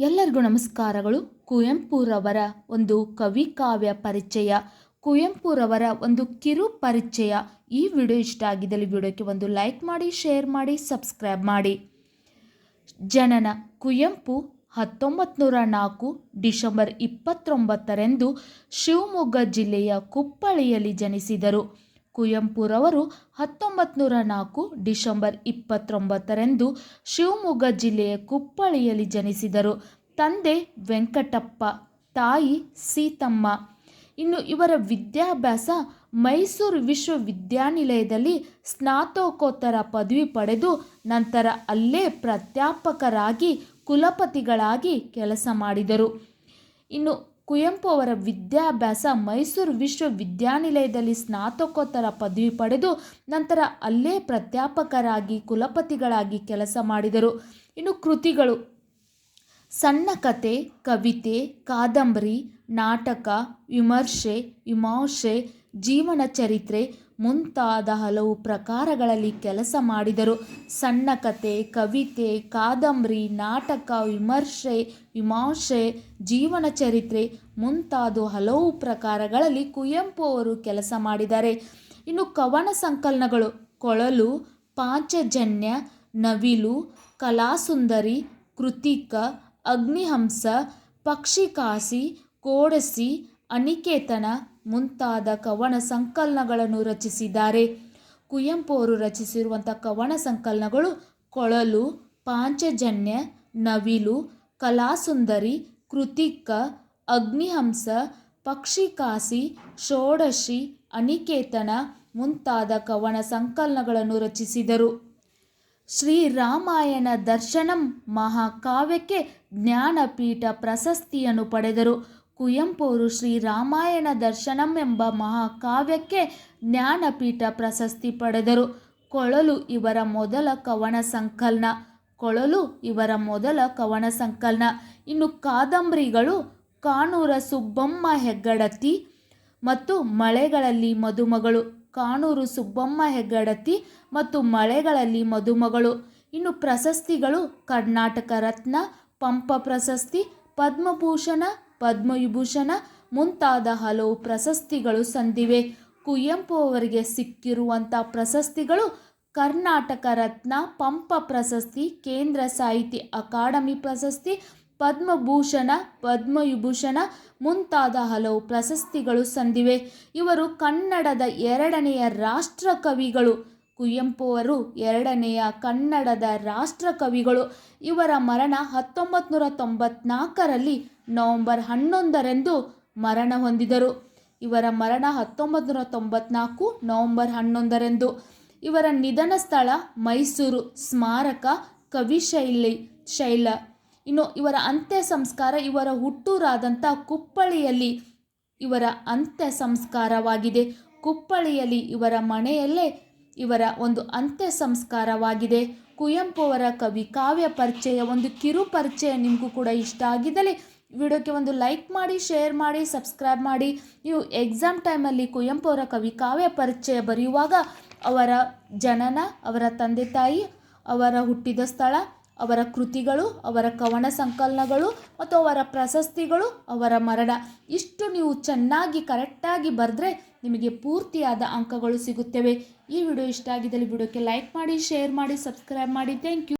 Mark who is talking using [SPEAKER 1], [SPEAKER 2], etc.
[SPEAKER 1] ಎಲ್ಲರಿಗೂ ನಮಸ್ಕಾರಗಳು. ಕುವೆಂಪುರವರ ಒಂದು ಕವಿ ಕಾವ್ಯ ಪರಿಚಯ, ಕುವೆಂಪುರವರ ಒಂದು ಕಿರು ಪರಿಚಯ. ಈ ವಿಡಿಯೋ ಇಷ್ಟ ಆಗಿದ್ದಲ್ಲಿ ವಿಡಿಯೋಕ್ಕೆ ಒಂದು ಲೈಕ್ ಮಾಡಿ, ಶೇರ್ ಮಾಡಿ, ಸಬ್ಸ್ಕ್ರೈಬ್ ಮಾಡಿ. ಜನನ ಕುವೆಂಪು ಹತ್ತೊಂಬತ್ತು ನೂರ ನಾಲ್ಕು ಡಿಸೆಂಬರ್ ಇಪ್ಪತ್ತೊಂಬತ್ತರಂದು ಶಿವಮೊಗ್ಗ ಜಿಲ್ಲೆಯ ಕುಪ್ಪಳಿಯಲ್ಲಿ ಜನಿಸಿದರು. ಕುವೆಂಪುರವರು ಹತ್ತೊಂಬತ್ತು ನೂರ ನಾಲ್ಕು ಡಿಸೆಂಬರ್ ಇಪ್ಪತ್ತೊಂಬತ್ತರಂದು ಶಿವಮೊಗ್ಗ ಜಿಲ್ಲೆಯ ಕುಪ್ಪಳಿಯಲ್ಲಿ ಜನಿಸಿದರು. ತಂದೆ ವೆಂಕಟಪ್ಪ, ತಾಯಿ ಸೀತಮ್ಮ. ಇನ್ನು ಇವರ ವಿದ್ಯಾಭ್ಯಾಸ ಮೈಸೂರು ವಿಶ್ವವಿದ್ಯಾನಿಲಯದಲ್ಲಿ ಸ್ನಾತಕೋತ್ತರ ಪದವಿ ಪಡೆದು ನಂತರ ಅಲ್ಲೇ ಪ್ರಾಧ್ಯಾಪಕರಾಗಿ ಕುಲಪತಿಗಳಾಗಿ ಕೆಲಸ ಮಾಡಿದರು. ಇನ್ನು ಕುವೆಂಪು ಅವರ ವಿದ್ಯಾಭ್ಯಾಸ ಮೈಸೂರು ವಿಶ್ವವಿದ್ಯಾನಿಲಯದಲ್ಲಿ ಸ್ನಾತಕೋತ್ತರ ಪದವಿ ಪಡೆದು ನಂತರ ಅಲ್ಲೇ ಪ್ರಾಧ್ಯಾಪಕರಾಗಿ ಕುಲಪತಿಗಳಾಗಿ ಕೆಲಸ ಮಾಡಿದರು. ಇನ್ನು ಕೃತಿಗಳು ಸಣ್ಣ ಕತೆ, ಕವಿತೆ, ಕಾದಂಬರಿ, ನಾಟಕ, ವಿಮರ್ಶೆ, ವಿಮಾಂಶೆ, ಜೀವನ ಚರಿತ್ರೆ ಮುಂತಾದ ಹಲವು ಪ್ರಕಾರಗಳಲ್ಲಿ ಕೆಲಸ ಮಾಡಿದರು. ಸಣ್ಣ ಕತೆ, ಕವಿತೆ, ಕಾದಂಬರಿ, ನಾಟಕ, ವಿಮರ್ಶೆ ವಿಮರ್ಶೆ, ಜೀವನ ಚರಿತ್ರೆ ಮುಂತಾದ ಹಲವು ಪ್ರಕಾರಗಳಲ್ಲಿ ಕುವೆಂಪು ಅವರು ಕೆಲಸ ಮಾಡಿದ್ದಾರೆ. ಇನ್ನು ಕವನ ಸಂಕಲನಗಳು ಕೊಳಲು, ಪಾಂಚಜನ್ಯ, ನವಿಲು, ಕಲಾಸುಂದರಿ, ಕೃತಿಕ, ಅಗ್ನಿಹಂಸ, ಪಕ್ಷಿಕಾಸಿ, ಕೋಡಸಿ, ಅನಿಕೇತನ ಮುಂತಾದ ಕವನ ಸಂಕಲನಗಳನ್ನು ರಚಿಸಿದ್ದಾರೆ. ಕುವೆಂಪು ಅವರು ರಚಿಸಿರುವಂಥ ಕವನ ಸಂಕಲನಗಳು ಕೊಳಲು, ಪಾಂಚಜನ್ಯ, ನವಿಲು, ಕಲಾಸುಂದರಿ, ಕೃತಿಕ, ಅಗ್ನಿಹಂಸ, ಪಕ್ಷಿಕಾಸಿ, ಷೋಡಶಿ, ಅನಿಕೇತನ ಮುಂತಾದ ಕವನ ಸಂಕಲನಗಳನ್ನು ರಚಿಸಿದರು. ಶ್ರೀರಾಮಾಯಣ ದರ್ಶನಂ ಮಹಾಕಾವ್ಯಕ್ಕೆ ಜ್ಞಾನಪೀಠ ಪ್ರಶಸ್ತಿಯನ್ನು ಪಡೆದರು. ಕುವೆಂಪು ಅವರು ಶ್ರೀರಾಮಾಯಣ ದರ್ಶನಂ ಎಂಬ ಮಹಾಕಾವ್ಯಕ್ಕೆ ಜ್ಞಾನಪೀಠ ಪ್ರಶಸ್ತಿ ಪಡೆದರು. ಕೊಳಲು ಇವರ ಮೊದಲ ಕವನ ಸಂಕಲನ. ಕೊಳಲು ಇವರ ಮೊದಲ ಕವನ ಸಂಕಲನ. ಇನ್ನು ಕಾದಂಬರಿಗಳು ಕಾನೂರ ಸುಬ್ಬಮ್ಮ ಹೆಗ್ಗಡತಿ ಮತ್ತು ಮಳೆಗಳಲ್ಲಿ ಮದುಮಗಳು. ಕಾನೂರು ಸುಬ್ಬಮ್ಮ ಹೆಗ್ಗಡತಿ ಮತ್ತು ಮಳೆಗಳಲ್ಲಿ ಮದುಮಗಳು. ಇನ್ನು ಪ್ರಶಸ್ತಿಗಳು ಕರ್ನಾಟಕ ರತ್ನ, ಪಂಪ ಪ್ರಶಸ್ತಿ, ಪದ್ಮಭೂಷಣ ಪದ್ಮವಿಭೂಷಣ ಮುಂತಾದ ಹಲವು ಪ್ರಶಸ್ತಿಗಳು ಸಂದಿವೆ. ಕುವೆಂಪು ಅವರಿಗೆ ಸಿಕ್ಕಿರುವಂಥ ಪ್ರಶಸ್ತಿಗಳು ಕರ್ನಾಟಕ ರತ್ನ, ಪಂಪ ಪ್ರಶಸ್ತಿ, ಕೇಂದ್ರ ಸಾಹಿತ್ಯ ಅಕಾಡೆಮಿ ಪ್ರಶಸ್ತಿ, ಪದ್ಮಭೂಷಣ, ಪದ್ಮವಿಭೂಷಣ ಮುಂತಾದ ಹಲವು ಪ್ರಶಸ್ತಿಗಳು ಸಂದಿವೆ. ಇವರು ಕನ್ನಡದ ಎರಡನೆಯ ರಾಷ್ಟ್ರ ಕವಿಗಳು. ಕುವೆಂಪು ಅವರು ಎರಡನೆಯ ಕನ್ನಡದ ರಾಷ್ಟ್ರಕವಿಗಳು. ಇವರ ಮರಣ ಹತ್ತೊಂಬತ್ತು ನೂರ ತೊಂಬತ್ನಾಲ್ಕರಲ್ಲಿ ನವೆಂಬರ್ ಹನ್ನೊಂದರಂದು ಮರಣ ಹೊಂದಿದರು. ಇವರ ಮರಣ ಹತ್ತೊಂಬತ್ತು ನೂರ ತೊಂಬತ್ನಾಲ್ಕು ನವೆಂಬರ್ ಹನ್ನೊಂದರಂದು. ಇವರ ನಿಧನ ಸ್ಥಳ ಮೈಸೂರು, ಸ್ಮಾರಕ, ಕವಿಶೈಲಿ, ಶೈಲ. ಇನ್ನು ಇವರ ಅಂತ್ಯ ಸಂಸ್ಕಾರ ಇವರ ಹುಟ್ಟೂರಾದಂಥ ಕುಪ್ಪಳಿಯಲ್ಲಿ ಇವರ ಅಂತ್ಯ ಸಂಸ್ಕಾರವಾಗಿದೆ. ಕುಪ್ಪಳಿಯಲ್ಲಿ ಇವರ ಮನೆಯಲ್ಲೇ ಇವರ ಒಂದು ಅಂತ್ಯ ಸಂಸ್ಕಾರವಾಗಿದೆ ಕುವೆಂಪು ಅವರ ಕವಿ ಕಾವ್ಯ ಪರಿಚಯ, ಒಂದು ಕಿರು ಪರಿಚಯ ನಿಮಗೂ ಕೂಡ ಇಷ್ಟ ಆಗಿದ್ದಲ್ಲಿ ವಿಡಿಯೋಕ್ಕೆ ಒಂದು ಲೈಕ್ ಮಾಡಿ, ಶೇರ್ ಮಾಡಿ, ಸಬ್ಸ್ಕ್ರೈಬ್ ಮಾಡಿ. ನೀವು ಎಕ್ಸಾಮ್ ಟೈಮಲ್ಲಿ ಕುವೆಂಪು ಅವರ ಕವಿ ಕಾವ್ಯ ಪರಿಚಯ ಬರೆಯುವಾಗ ಅವರ ಜನನ, ಅವರ ತಂದೆ ತಾಯಿ, ಅವರ ಹುಟ್ಟಿದ ಸ್ಥಳ ಅವರ ಕೃತಿಗಳು, ಅವರ ಕವನ ಸಂಕಲನಗಳು ಮತ್ತು ಅವರ ಪ್ರಶಸ್ತಿಗಳು, ಅವರ ಮರಣ. ಇಷ್ಟು ನೀವು ಚೆನ್ನಾಗಿ ಕರೆಕ್ಟಾಗಿ ಬರೆದ್ರೆ ನಿಮಗೆ ಪೂರ್ತಿಯಾದ ಅಂಕಗಳು ಸಿಗುತ್ತವೆ. ಈ ವಿಡಿಯೋ ಇಷ್ಟ ಆಗಿದ್ದಲ್ಲಿ ವಿಡಿಯೋಕ್ಕೆ ಲೈಕ್ ಮಾಡಿ ಶೇರ್ ಮಾಡಿ ಸಬ್ಸ್ಕ್ರೈಬ್ ಮಾಡಿ. Thank you